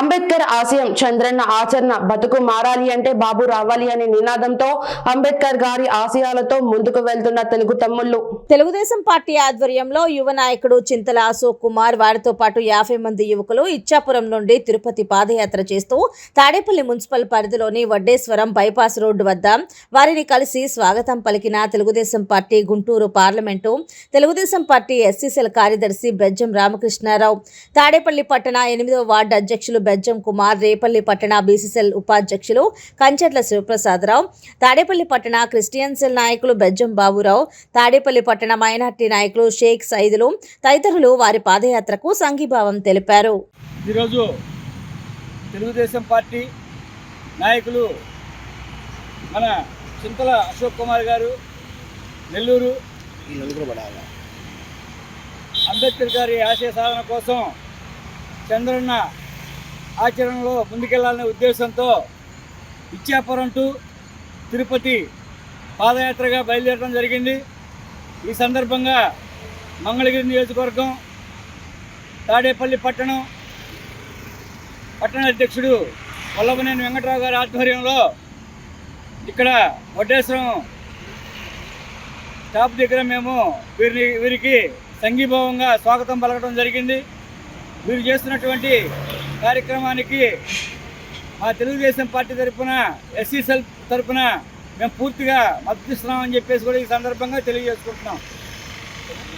అంబేద్కర్ ఆశయం చంద్రన్న ఆచరణ బతుకు మారాలి అంటే బాబు రావాలి అనే నినాదంతో అంబేద్కర్ గారి ఆశయాలతో ముందుకు వెళ్తున్న తెలుగు తమ్ముళ్ళు. తెలుగుదేశం పార్టీ ఆధ్వర్యంలో యువ నాయకుడు చింతల అశోక్ కుమార్ వారితో పాటు యాభై మంది యువకులు ఇచ్చాపురం నుండి తిరుపతి పాదయాత్ర చేస్తూ తాడేపల్లి మున్సిపల్ పరిధిలోని వడ్డేశ్వరం బైపాస్ రోడ్డు వద్ద వారిని కలిసి స్వాగతం పలికిన Telugu Desam party Guntur parliament Telugu Desam party ఎస్సీసీల కార్యదర్శి బెజ్జం రామకృష్ణారావు తాడేపల్లి పట్టణ ఎనిమిదవ వార్డు అధ్యక్షులు బెజ్జం కుమార్ రేపల్లి పట్టణ బీసీసీఎల్ ఉపాధ్యక్షులు కంచెట్ల శివప్రసాదరావు తాడేపల్లి పట్టణ క్రిస్టియన్సెల్ నాయకులు బెజ్జం బాబురావు తాడేపల్లి పట్టణ మైనార్టీ నాయకులు షేక్ సైదులు తదితరులు వారి పాదయాత్రకు సంఘీభావం తెలిపారు. ఈరోజు తెలుగుదేశం పార్టీ నాయకులు మన చింతల అశోక్ కుమార్ గారు నెల్లూరు అంబేద్కర్ గారి ఆశయ సాధన కోసం చంద్రన్న ఆచరణలో ముందుకెళ్ళాలనే ఉద్దేశంతో ఇచ్చాపురం టు తిరుపతి పాదయాత్రగా బయలుదేరడం జరిగింది. ఈ సందర్భంగా మంగళగిరి నియోజకవర్గం తాడేపల్లి పట్టణం పట్టణ అధ్యక్షుడు వల్లభనేని వెంకట్రావు గారి ఆధ్వర్యంలో ఇక్కడ వడ్డేశ్వరం టాప్ దగ్గర మేము వీరిని వీరికి సంఘీభావంగా స్వాగతం పలకడం జరిగింది. వీరు చేస్తున్నటువంటి కార్యక్రమానికి మా తెలుగుదేశం పార్టీ తరఫున ఎస్సీ సెల్ తరఫున మేము పూర్తిగా మద్దతిస్తున్నామని చెప్పేసి కూడా ఈ సందర్భంగా తెలియజేసుకుంటున్నాం.